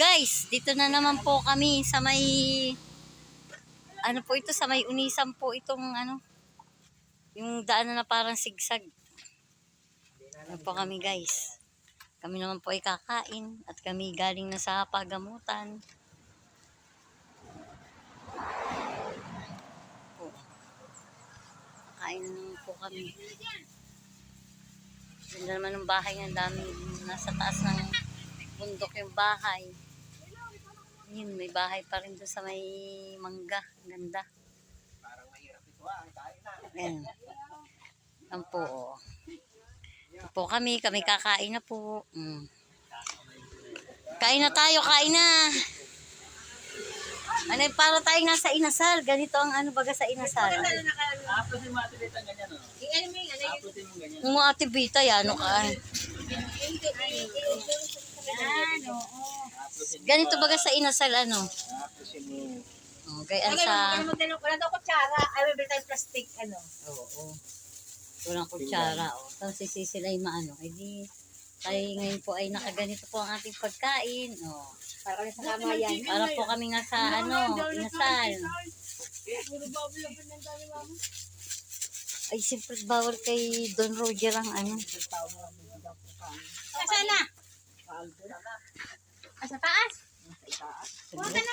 guys, dito na naman po kami sa may ano po ito sa may unisan po itong ano yung daan na parang sigsag. Ano po kami guys. Kami naman po ay kakain at kami galing na sa pagamutan. Po. Kain na naman po kami. Ganda naman ng bahay ng dami. Nasa taas ng bundok yung bahay. Yun, may bahay pa rin doon sa may mangga. Ganda. Ayan. Yan po. oh. Po kami. Kami kakain na po. Mm. Kain na tayo. Kain na. Ano, para tayong nasa inasal. Ganito ang ano baga sa inasal. Apusin mo ate Beta ganyan oh. Ano mo yung ano yung ganyan. Yung mga tibita yan. Ano ka? yan, oo. Ganito baga sa inasal ano. Oh, Ano, sa... ano, wala daw kutsara. Ay, may tayong plastic, ano. Oo. Walang kutsara. Oh. Tapos sisisilay maano. Eh di, tayo ngayon po ay nakaganito po ang ating pagkain. Oh. Para kami sa kama yan. Para po kami nga sa ano, inasal. Ay, siyempre bawal kay Don Roger ang ano. Na? Ah, sa taas? Siyempre.